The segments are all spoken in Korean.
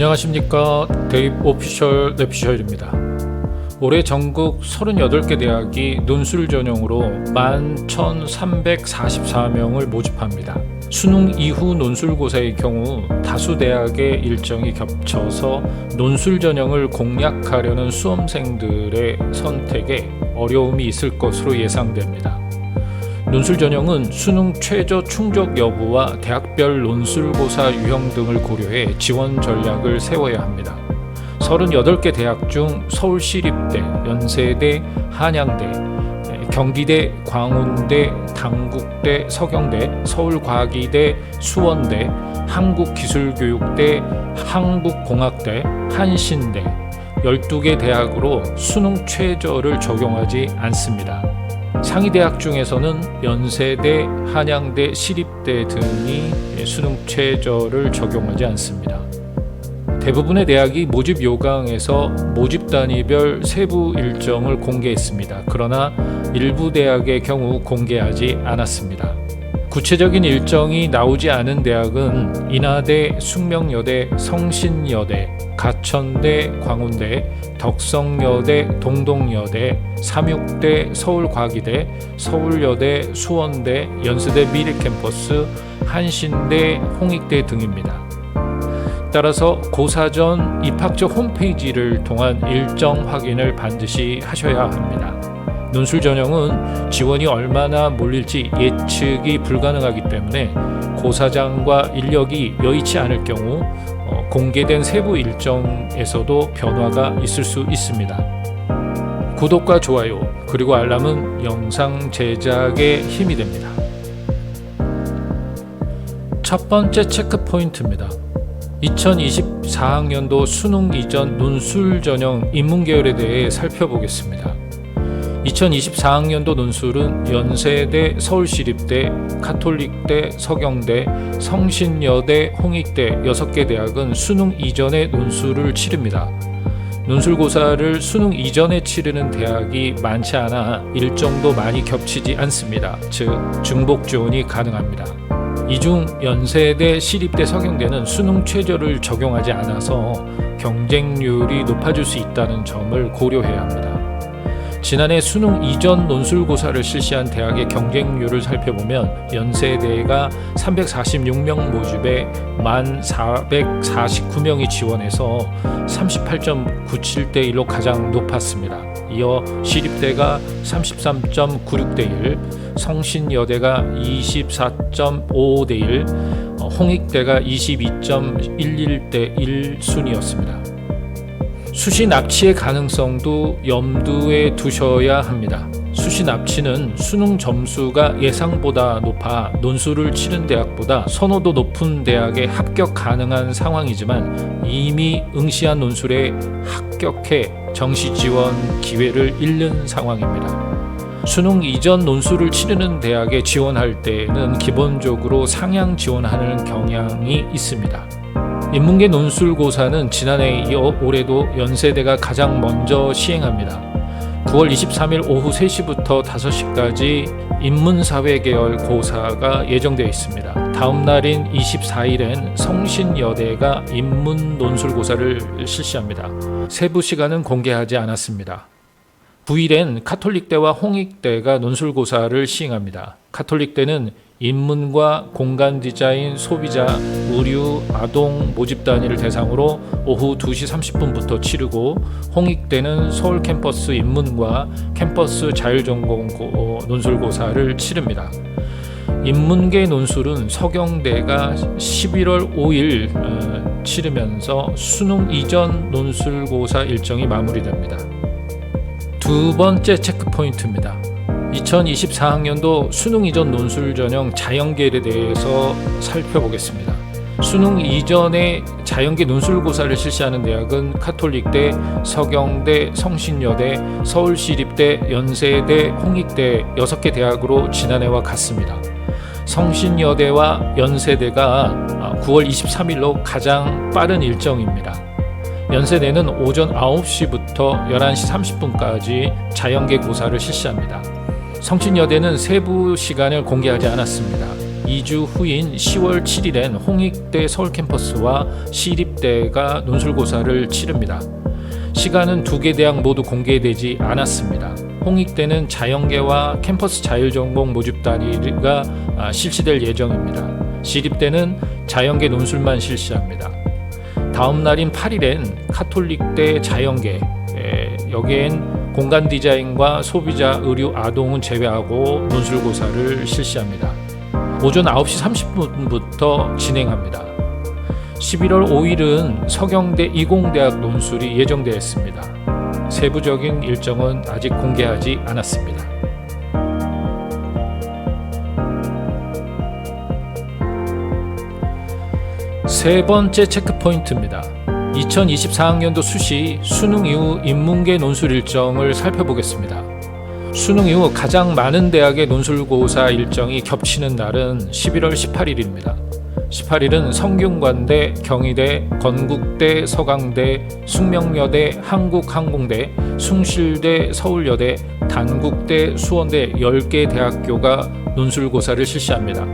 안녕하십니까 데이브 오피셜 랩피셜입니다. 올해 전국 38개 대학이 논술 전형으로 11,344명을 모집합니다. 수능 이후 논술고사의 경우 다수 대학의 일정이 겹쳐서 논술 전형을 공략하려는 수험생들의 선택에 어려움이 있을 것으로 예상됩니다. 논술 전형은 수능 최저 충족 여부와 대학별 논술고사 유형 등을 고려해 지원 전략을 세워야 합니다. 38개 대학 중 서울시립대, 연세대, 한양대, 경기대, 광운대, 당국대, 서경대, 서울과기대, 수원대, 한국기술교육대, 한국공학대, 한신대 12개 대학으로 수능 최저를 적용하지 않습니다. 상위 대학 중에서는 연세대, 한양대, 시립대 등이 수능 최저를 적용하지 않습니다. 대부분의 대학이 모집 요강에서 모집 단위별 세부 일정을 공개했습니다. 그러나 일부 대학의 경우 공개하지 않았습니다. 구체적인 일정이 나오지 않은 대학은 인하대, 숙명여대, 성신여대, 가천대, 광운대, 덕성여대, 동동여대, 삼육대, 서울과기대, 서울여대, 수원대, 연세대 미래캠퍼스, 한신대, 홍익대 등입니다. 따라서 고사전 입학처 홈페이지를 통한 일정 확인을 반드시 하셔야 합니다. 논술 전형은 지원이 얼마나 몰릴지 예측이 불가능하기 때문에 고사장과 인력이 여의치 않을 경우 어, 공개된 세부 일정에서도 변화가 있을 수 있습니다. 구독과 좋아요 그리고 알람은 영상 제작에 힘이 됩니다. 첫 번째 체크 포인트입니다. 2024학년도 수능 이전 논술 전형 인문 계열에 대해 살펴보겠습니다. 2024학년도 논술은 연세대, 서울시립대, 카톨릭대, 서경대, 성신여대, 홍익대 6개 대학은 수능 이전에 논술을 치릅니다. 논술고사를 수능 이전에 치르는 대학이 많지 않아 일정도 많이 겹치지 않습니다. 즉, 중복 지원이 가능합니다. 이중 연세대, 시립대, 서경대는 수능 최저를 적용하지 않아서 경쟁률이 높아질 수 있다는 점을 고려해야 합니다. 지난해 수능 이전 논술고사를 실시한 대학의 경쟁률을 살펴보면 연세대가 346명 모집에 1,449명이 지원해서 38.97대 1로 가장 높았습니다. 이어 시립대가 33.96대 1, 성신여대가 24.55대 1, 홍익대가 22.11대 1 순이었습니다. 수시 납치의 가능성도 염두에 두셔야 합니다. 수시 납치는 수능 점수가 예상보다 높아 논술을 치른 대학보다 선호도 높은 대학에 합격 가능한 상황이지만 이미 응시한 논술에 합격해 정시 지원 기회를 잃는 상황입니다. 수능 이전 논술을 치르는 대학에 지원할 때는 기본적으로 상향 지원하는 경향이 있습니다. 인문계 논술고사는 지난해에 이어 올해도 연세대가 가장 먼저 시행합니다. 9월 23일 오후 3시부터 5시까지 인문사회 계열 고사가 예정되어 있습니다. 다음 날인 24일엔 성신여대가 인문 논술고사를 실시합니다. 세부 시간은 공개하지 않았습니다. 9일엔 카톨릭대와 홍익대가 논술고사를 시행합니다. 카톨릭대는 인문과 공간 디자인, 소비자, 의류, 아동 모집 단위를 대상으로 오후 2시 30분부터 치르고 홍익대는 서울 캠퍼스 인문과 캠퍼스 자율전공 논술고사를 치릅니다. 인문계 논술은 서경대가 11월 5일 어, 치르면서 수능 이전 논술고사 일정이 마무리됩니다. 두 번째 체크 포인트입니다. 2024학년도 수능 이전 논술 전형 자연계에 대해서 살펴보겠습니다. 수능 이전에 자연계 논술고사를 실시하는 대학은 카톨릭대, 서경대, 성신여대, 서울시립대, 연세대, 홍익대 6개 대학으로 지난해와 같습니다. 성신여대와 연세대가 9월 23일로 가장 빠른 일정입니다. 연세대는 오전 9시부터 11시 30분까지 자연계 고사를 실시합니다. 성신여대는 세부 시간을 공개하지 않았습니다. 2주 후인 10월 7일엔 홍익대 서울 캠퍼스와 시립대가 논술고사를 치릅니다. 시간은 두 개 대학 모두 공개되지 않았습니다. 홍익대는 자연계와 캠퍼스 자율전공 모집 단위가 아, 실시될 예정입니다. 시립대는 자연계 논술만 실시합니다. 다음 날인 8일엔 카톨릭대 자연계 에, 여기엔 공간 디자인과 소비자 의류 아동은 제외하고 논술고사를 실시합니다. 오전 9시 30분부터 진행합니다. 11월 5일은 서경대 이공대학 논술이 예정되어 있습니다. 세부적인 일정은 아직 공개하지 않았습니다. 세 번째 체크포인트입니다. 2024학년도 수시 수능 이후 인문계 논술 일정을 살펴보겠습니다. 수능 이후 가장 많은 대학의 논술고사 일정이 겹치는 날은 11월 18일입니다. 18일은 성균관대, 경희대, 건국대, 서강대, 숙명여대, 한국항공대, 숭실대, 서울여대, 단국대, 수원대 10개 대학교가 논술고사를 실시합니다.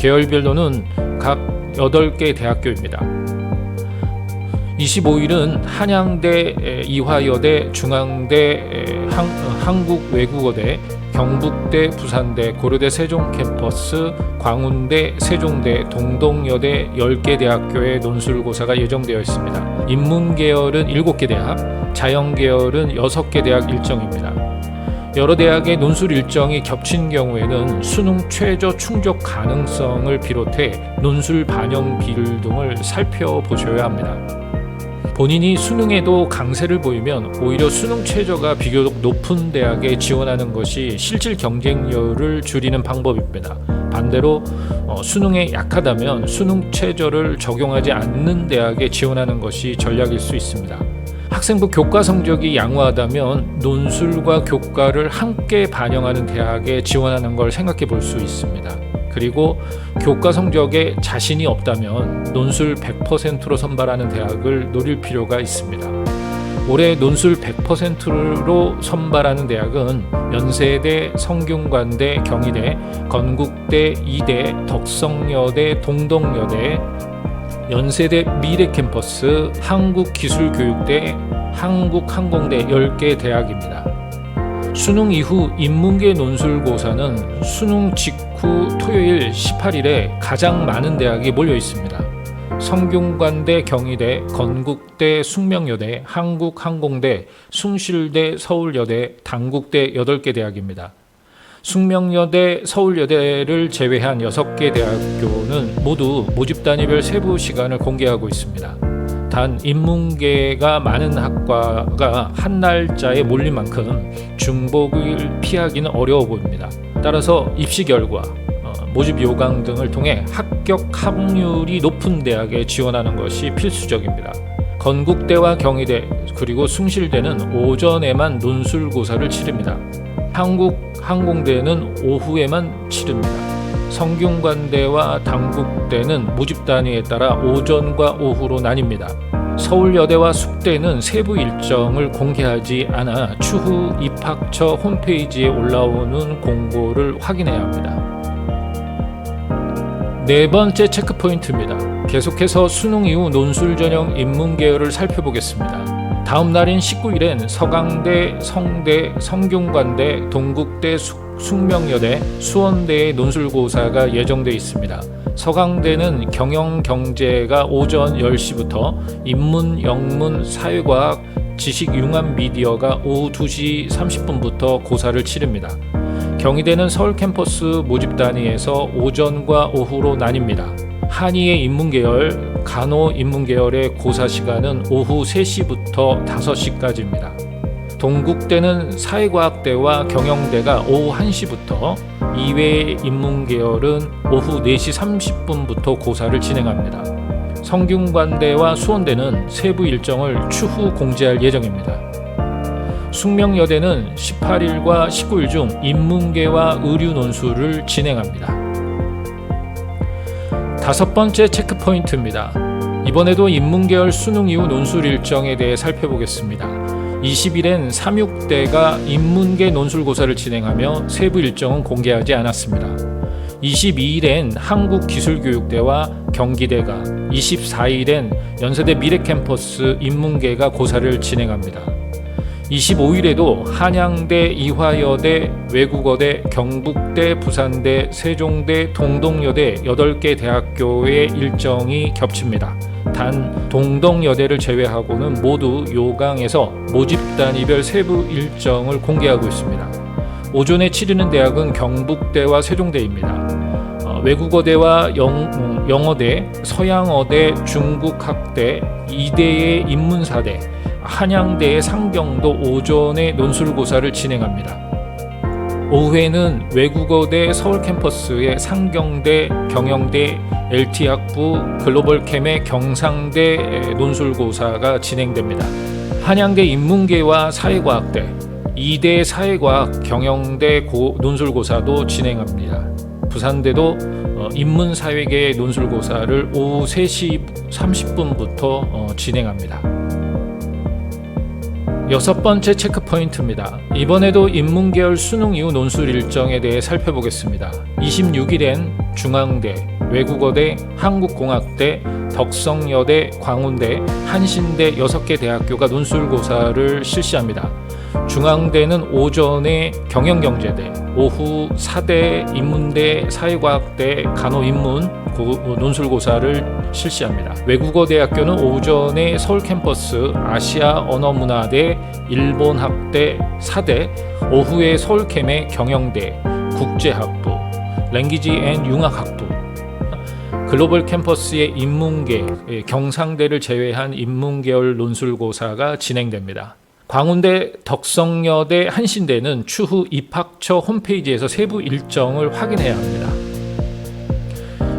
계열별로는 각 8개 대학교입니다. 25일은 한양대, 이화여대, 중앙대, 한, 한국외국어대, 경북대, 부산대, 고려대 세종 캠퍼스, 광운대, 세종대, 동동여대 10개 대학교의 논술고사가 예정되어 있습니다. 인문계열은 7개 대학, 자연계열은 6개 대학 일정입니다. 여러 대학의 논술 일정이 겹친 경우에는 수능 최저 충족 가능성을 비롯해 논술 반영 비율 등을 살펴보셔야 합니다. 본인이 수능에도 강세를 보이면 오히려 수능 최저가 비교적 높은 대학에 지원하는 것이 실질 경쟁률을 줄이는 방법입니다. 반대로 어, 수능에 약하다면 수능 최저를 적용하지 않는 대학에 지원하는 것이 전략일 수 있습니다. 학생부 교과 성적이 양호하다면 논술과 교과를 함께 반영하는 대학에 지원하는 걸 생각해 볼 수 있습니다. 그리고 교과 성적에 자신이 없다면 논술 100%로 선발하는 대학을 노릴 필요가 있습니다. 올해 논술 100%로 선발하는 대학은 연세대, 성균관대, 경희대, 건국대, 이대, 덕성여대, 동덕여대, 연세대 미래 캠퍼스, 한국기술교육대, 한국항공대 10개 대학입니다. 수능 이후 인문계 논술고사는 수능 직후 토요일 18일에 가장 많은 대학이 몰려 있습니다. 성균관대, 경희대, 건국대, 숙명여대, 한국항공대, 숭실대, 서울여대, 단국대 8개 대학입니다. 숙명여대, 서울여대를 제외한 6개 대학교는 모두 모집 단위별 세부 시간을 공개하고 있습니다. 단 인문계가 많은 학과가 한 날짜에 몰린 만큼 중복을 피하기는 어려워 보입니다. 따라서 입시 결과, 어, 모집 요강 등을 통해 합격 확률이 높은 대학에 지원하는 것이 필수적입니다. 건국대와 경희대 그리고 숭실대는 오전에만 논술고사를 치릅니다. 한국 항공대는 오후에만 치릅니다. 성균관대와 당국대는 모집 단위에 따라 오전과 오후로 나뉩니다. 서울여대와 숙대는 세부 일정을 공개하지 않아 추후 입학처 홈페이지에 올라오는 공고를 확인해야 합니다. 네 번째 체크 포인트입니다. 계속해서 수능 이후 논술 전형 인문 계열을 살펴보겠습니다. 다음 날인 19일엔 서강대, 성대, 성균관대, 동국대, 숙, 숙명여대, 수원대의 논술고사가 예정돼 있습니다. 서강대는 경영 경제가 오전 10시부터 인문, 영문, 사회과학, 지식 융합 미디어가 오후 2시 30분부터 고사를 치릅니다. 경희대는 서울 캠퍼스 모집 단위에서 오전과 오후로 나뉩니다. 한의의 인문계열, 간호 인문계열의 고사 시간은 오후 3시부터 5시까지입니다. 동국대는 사회과학대와 경영대가 오후 1시부터 이외의 인문계열은 오후 4시 30분부터 고사를 진행합니다. 성균관대와 수원대는 세부 일정을 추후 공지할 예정입니다. 숙명여대는 18일과 19일 중 인문계와 의류 논술을 진행합니다. 다섯 번째 체크 포인트입니다. 이번에도 인문계열 수능 이후 논술 일정에 대해 살펴보겠습니다. 20일엔 36대가 인문계 논술고사를 진행하며 세부 일정은 공개하지 않았습니다. 22일엔 한국기술교육대와 경기대가, 24일엔 연세대 미래캠퍼스 인문계가 고사를 진행합니다. 25일에도 한양대, 이화여대, 외국어대, 경북대, 부산대, 세종대, 동동여대 8개 대학교의 일정이 겹칩니다. 단 동동여대를 제외하고는 모두 요강에서 모집 단위별 세부 일정을 공개하고 있습니다. 오전에 치르는 대학은 경북대와 세종대입니다. 어, 외국어대와 영, 음, 영어대, 서양어대, 중국학대, 이대의 인문사대, 한양대의 상경도 오전에 논술고사를 진행합니다. 오후에는 외국어대 서울 캠퍼스의 상경대, 경영대, LT학부, 글로벌캠의 경상대 논술고사가 진행됩니다. 한양대 인문계와 사회과학대, 이대 사회과학, 경영대 고, 논술고사도 진행합니다. 부산대도 어, 인문사회계 논술고사를 오후 3시 30분부터 어, 진행합니다. 여섯 번째 체크 포인트입니다. 이번에도 인문계열 수능 이후 논술 일정에 대해 살펴보겠습니다. 26일엔 중앙대, 외국어대, 한국공학대, 덕성여대, 광운대, 한신대 6개 대학교가 논술고사를 실시합니다. 중앙대는 오전에 경영경제대, 오후 사대, 인문대, 사회과학대, 간호인문 고- 논술고사를 실시합니다. 외국어대학교는 오전에 서울 캠퍼스 아시아 언어문화대, 일본학대, 사대, 오후에 서울캠의 경영대, 국제학부, 랭귀지 앤 융합학부, 글로벌 캠퍼스의 인문계, 예, 경상대를 제외한 인문계열 논술고사가 진행됩니다. 광운대, 덕성여대, 한신대는 추후 입학처 홈페이지에서 세부 일정을 확인해야 합니다.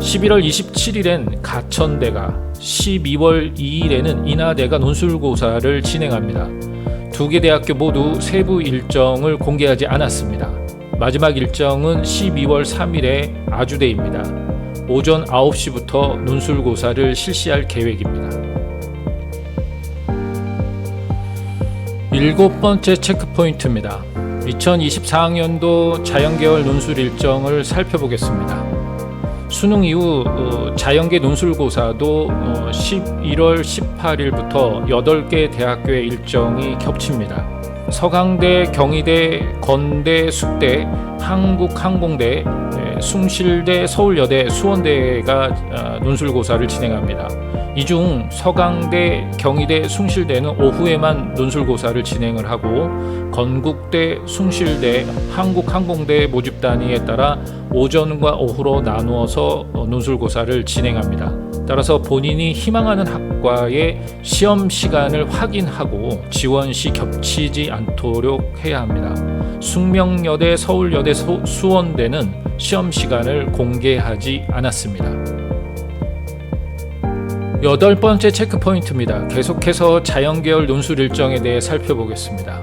11월 27일엔 가천대가, 12월 2일에는 인하대가 논술고사를 진행합니다. 두 개 대학교 모두 세부 일정을 공개하지 않았습니다. 마지막 일정은 12월 3일에 아주대입니다. 오전 9시부터 논술고사를 실시할 계획입니다. 일곱 번째 체크 포인트입니다. 2024학년도 자연계열 논술 일정을 살펴보겠습니다. 수능 이후 어, 자연계 논술고사도 어, 11월 18일부터 8개 대학교의 일정이 겹칩니다. 서강대, 경희대, 건대, 숙대, 한국항공대, 예, 숭실대, 서울여대, 수원대가 어, 논술고사를 진행합니다. 이 중 서강대, 경희대, 숭실대는 오후에만 논술고사를 진행을 하고 건국대, 숭실대, 한국항공대 모집 단위에 따라 오전과 오후로 나누어서 어, 논술고사를 진행합니다. 따라서 본인이 희망하는 학과의 시험 시간을 확인하고 지원 시 겹치지 않도록 해야 합니다. 숙명여대, 서울여대, 소- 수원대는 시험 시간을 공개하지 않았습니다. 여덟 번째 체크 포인트입니다. 계속해서 자연계열 논술 일정에 대해 살펴보겠습니다.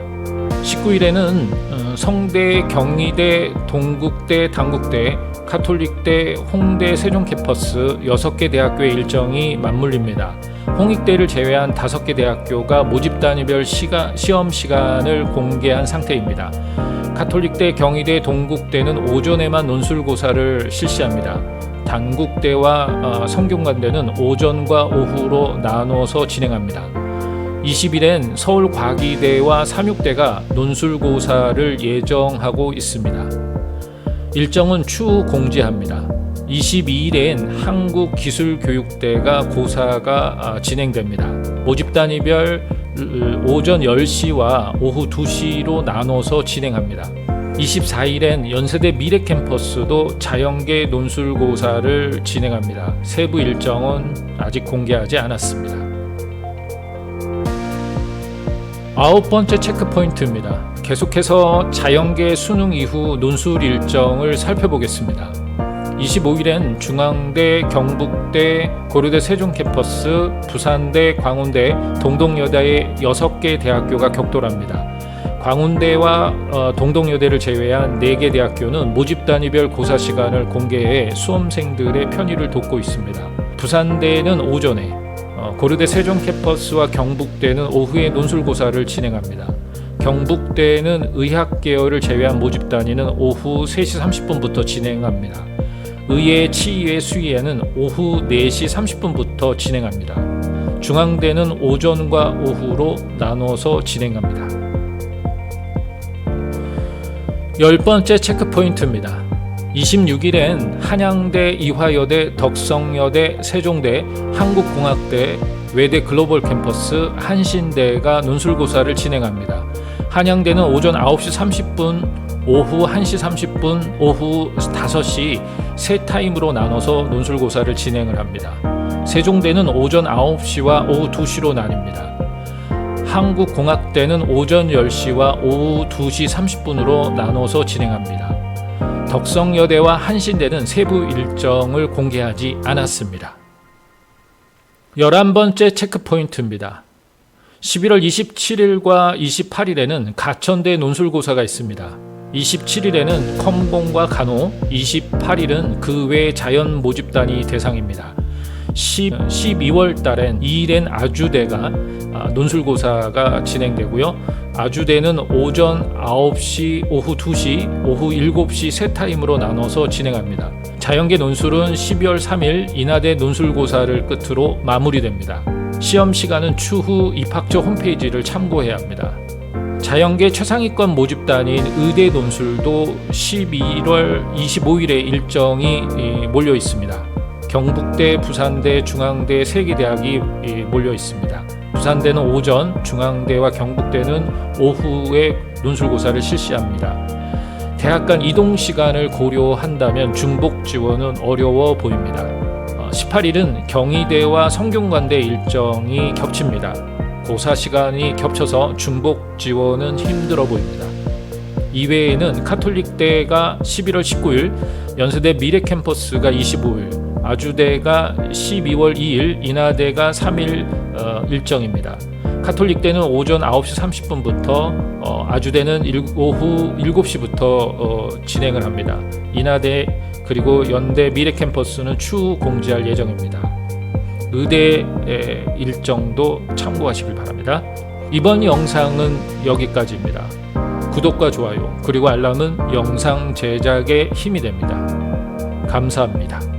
19일에는 어, 성대, 경희대, 동국대, 당국대, 카톨릭대, 홍대, 세종캠퍼스 6개 대학교의 일정이 맞물립니다. 홍익대를 제외한 5개 대학교가 모집 단위별 시가, 시험 시간을 공개한 상태입니다. 카톨릭대, 경희대, 동국대는 오전에만 논술고사를 실시합니다. 단국대와 어, 성균관대는 오전과 오후로 나눠서 진행합니다. 20일엔 서울과기대와 삼육대가 논술고사를 예정하고 있습니다. 일정은 추후 공지합니다. 22일엔 한국기술교육대가 고사가 아, 진행됩니다. 모집 단위별 으, 오전 10시와 오후 2시로 나눠서 진행합니다. 24일엔 연세대 미래 캠퍼스도 자연계 논술고사를 진행합니다. 세부 일정은 아직 공개하지 않았습니다. 아홉 번째 체크 포인트입니다. 계속해서 자연계 수능 이후 논술 일정을 살펴보겠습니다. 25일엔 중앙대, 경북대, 고려대 세종 캠퍼스, 부산대, 광운대, 동동여대의 6개 대학교가 격돌합니다. 광운대와 어, 동동여대를 제외한 4개 대학교는 모집 단위별 고사 시간을 공개해 수험생들의 편의를 돕고 있습니다. 부산대는 오전에, 어, 고려대 세종 캠퍼스와 경북대는 오후에 논술고사를 진행합니다. 경북대는 의학 계열을 제외한 모집 단위는 오후 3시 30분부터 진행합니다. 의예 치의회 수의회는 오후 4시 30분부터 진행합니다. 중앙대는 오전과 오후로 나눠서 진행합니다. 열 번째 체크포인트입니다. 26일엔 한양대, 이화여대, 덕성여대, 세종대, 한국공학대, 외대 글로벌 캠퍼스, 한신대가 논술고사를 진행합니다. 한양대는 오전 9시 30분, 오후 1시 30분, 오후 5시 세 타임으로 나눠서 논술고사를 진행을 합니다. 세종대는 오전 9시와 오후 2시로 나뉩니다. 한국공학대는 오전 10시와 오후 2시 30분으로 나눠서 진행합니다. 덕성여대와 한신대는 세부 일정을 공개하지 않았습니다. 11번째 체크포인트입니다. 11월 27일과 28일에는 가천대 논술고사가 있습니다. 27일에는 컴공과 간호, 28일은 그 외 자연 모집단이 대상입니다. 10, 12월 달엔 이일엔 아주대가 아, 논술고사가 진행되고요. 아주대는 오전 9시, 오후 2시, 오후 7시 세 타임으로 나눠서 진행합니다. 자연계 논술은 12월 3일 인하대 논술고사를 끝으로 마무리됩니다. 시험 시간은 추후 입학처 홈페이지를 참고해야 합니다. 자연계 최상위권 모집단인 의대 논술도 11월 25일에 일정이 이, 몰려 있습니다. 경북대, 부산대, 중앙대 세 개 대학이 이, 몰려 있습니다. 부산대는 오전, 중앙대와 경북대는 오후에 논술고사를 실시합니다. 대학 간 이동 시간을 고려한다면 중복 지원은 어려워 보입니다. 어, 18일은 경희대와 성균관대 일정이 겹칩니다. 고사 시간이 겹쳐서 중복 지원은 힘들어 보입니다. 이외에는 카톨릭대가 11월 19일, 연세대 미래 캠퍼스가 25일, 아주대가 12월 2일, 인하대가 3일 어, 일정입니다. 카톨릭대는 오전 9시 30분부터 어, 아주대는 일, 오후 7시부터 어, 진행을 합니다. 인하대 그리고 연대 미래 캠퍼스는 추후 공지할 예정입니다. 의대 일정도 참고하시길 바랍니다. 이번 영상은 여기까지입니다. 구독과 좋아요 그리고 알람은 영상 제작에 힘이 됩니다. 감사합니다.